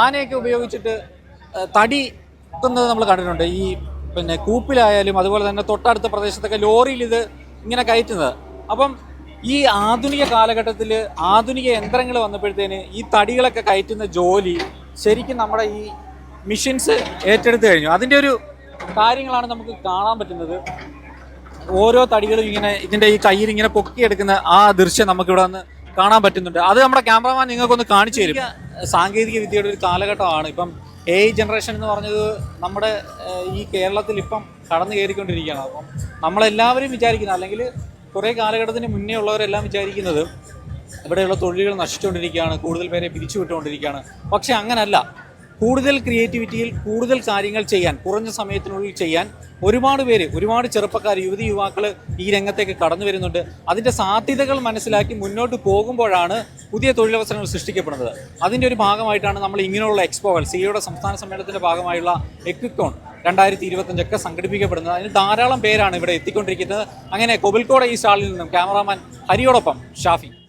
ആനയൊക്കെ ഉപയോഗിച്ചിട്ട് തടി കുത്തുന്നത് നമ്മൾ കണ്ടിട്ടുണ്ട്. ഈ പിന്നെ കൂപ്പിലായാലും അതുപോലെ തന്നെ തൊട്ടടുത്ത പ്രദേശത്തൊക്കെ ലോറിയിൽ ഇത് ഇങ്ങനെ കയറ്റുന്നത്. അപ്പം ഈ ആധുനിക കാലഘട്ടത്തിൽ ആധുനിക യന്ത്രങ്ങൾ വന്നപ്പോഴത്തേന് ഈ തടികളൊക്കെ കയറ്റുന്ന ജോലി ശരിക്കും നമ്മുടെ ഈ മിഷൻസ് ഏറ്റെടുത്ത് കഴിഞ്ഞു. അതിന്റെ ഒരു കാര്യങ്ങളാണ് നമുക്ക് കാണാൻ പറ്റുന്നത്. ഓരോ തടികളും ഇങ്ങനെ ഇതിന്റെ ഈ കയ്യിൽ ഇങ്ങനെ പൊക്കിയെടുക്കുന്ന ആ ദൃശ്യം നമുക്കിവിടെ നിന്ന് കാണാൻ പറ്റുന്നുണ്ട്. അത് നമ്മുടെ ക്യാമറമാൻ നിങ്ങൾക്കൊന്ന് കാണിച്ചു തരും. സാങ്കേതിക വിദ്യയുടെ ഒരു കാലഘട്ടമാണ്. ഇപ്പം എ ജനറേഷൻ എന്ന് പറഞ്ഞത് നമ്മുടെ ഈ കേരളത്തിൽ ഇപ്പം കടന്നു കയറിക്കൊണ്ടിരിക്കുകയാണ്. അപ്പം നമ്മളെല്ലാവരും വിചാരിക്കുന്നത് അല്ലെങ്കിൽ കുറേ കാലഘട്ടത്തിന് മുന്നേ ഉള്ളവരെല്ലാം വിചാരിക്കുന്നത് ഇവിടെയുള്ള തൊഴിലുകൾ നശിച്ചുകൊണ്ടിരിക്കുകയാണ് കൂടുതൽ പേരെ പിരിച്ചുവിട്ടുകൊണ്ടിരിക്കുകയാണ്. പക്ഷേ അങ്ങനല്ല. കൂടുതൽ ക്രിയേറ്റിവിറ്റിയിൽ കൂടുതൽ കാര്യങ്ങൾ ചെയ്യാൻ കുറഞ്ഞ സമയത്തിനുള്ളിൽ ചെയ്യാൻ ഒരുപാട് പേര് ഒരുപാട് ചെറുപ്പക്കാർ യുവതി യുവാക്കൾ ഈ രംഗത്തേക്ക് കടന്നു വരുന്നുണ്ട്. അതിന്റെ സാധ്യതകൾ മനസ്സിലാക്കി മുന്നോട്ട് പോകുമ്പോഴാണ് പുതിയ തൊഴിലവസരങ്ങൾ സൃഷ്ടിക്കപ്പെടുന്നത്. അതിന്റെ ഒരു ഭാഗമായിട്ടാണ് നമ്മൾ ഇങ്ങനെയുള്ള എക്സ്പോകൾ സിയുടെ സംസ്ഥാന സമ്മേളനത്തിന്റെ ഭാഗമായുള്ള എക്വിക്കോൺ രണ്ടായിരത്തി ഇരുപത്തഞ്ചൊക്കെ സംഘടിപ്പിക്കപ്പെടുന്നത്. അതിന് ധാരാളം പേരാണ് ഇവിടെ എത്തിക്കൊണ്ടിരിക്കുന്നത്. അങ്ങനെ കൊബിൽക്കോട് ഈ സ്റ്റാളിൽ നിന്നും ക്യാമറാമാൻ ഹരിയോടൊപ്പം ഷാഫി.